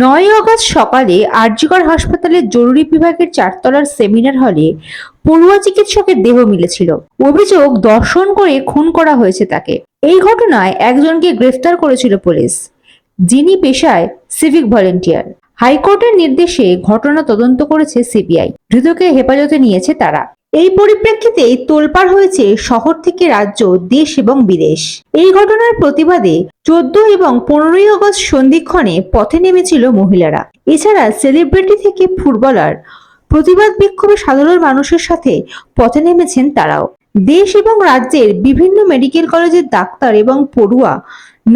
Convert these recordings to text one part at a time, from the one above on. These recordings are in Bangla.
নয় আগস্ট সকালে আরজিকর হাসপাতালের জরুরি বিভাগের চারতলার সেমিনার হলে পড়ুয়া চিকিৎসকের দেহ মিলেছিল। অভিযোগ দর্শন করে খুন করা হয়েছে তাকে। এই ঘটনায় একজনকে গ্রেফতার করেছিল পুলিশ, যিনি পেশায় সিভিক ভলেন্টিয়ার। হাইকোর্টের নির্দেশে ঘটনা তদন্ত করেছে সিবিআই। ধৃতকে হেফাজতে নিয়েছে তারা। এই পরিপ্রেক্ষিতেই তোলপাড় হয়েছে শহর থেকে রাজ্য, দেশ এবং বিদেশ। এই ঘটনার প্রতিবাদে চোদ্দ এবং পনেরোই আগস্ট সন্ধিক্ষণে পথে নেমেছিল মহিলারা। এছাড়া সেলিব্রিটি থেকে ফুটবলার প্রতিবাদ বিক্ষোভে সাধারণ মানুষের সাথে পথে নেমেছেন তারাও। দেশ এবং রাজ্যের বিভিন্ন মেডিকেল কলেজের ডাক্তার এবং পড়ুয়া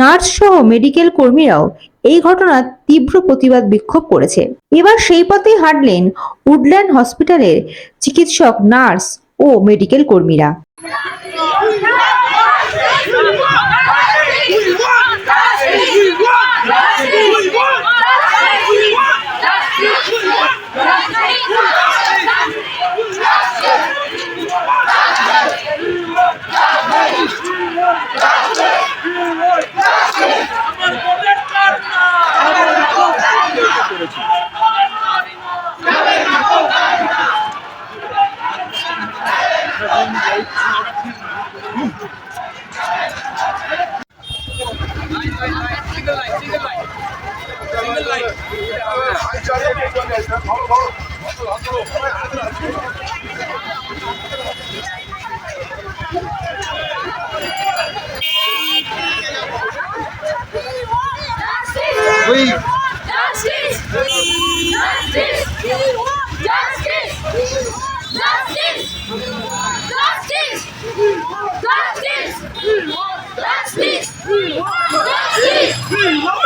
নার্স সহ মেডিকেল কর্মীরাও এই ঘটনার তীব্র প্রতিবাদ বিক্ষোভ করেছে। এবার সেই পথেই হাঁটলেন উডল্যান্ড হসপিটালের চিকিৎসক, নার্স ও মেডিকেল কর্মীরা। We Justice! Justice! Justice! Justice! Justice! Justice! Justice! justice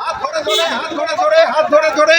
হাত ধরে ধরে হাত ধরে ধরে হাত ধরে ধরে।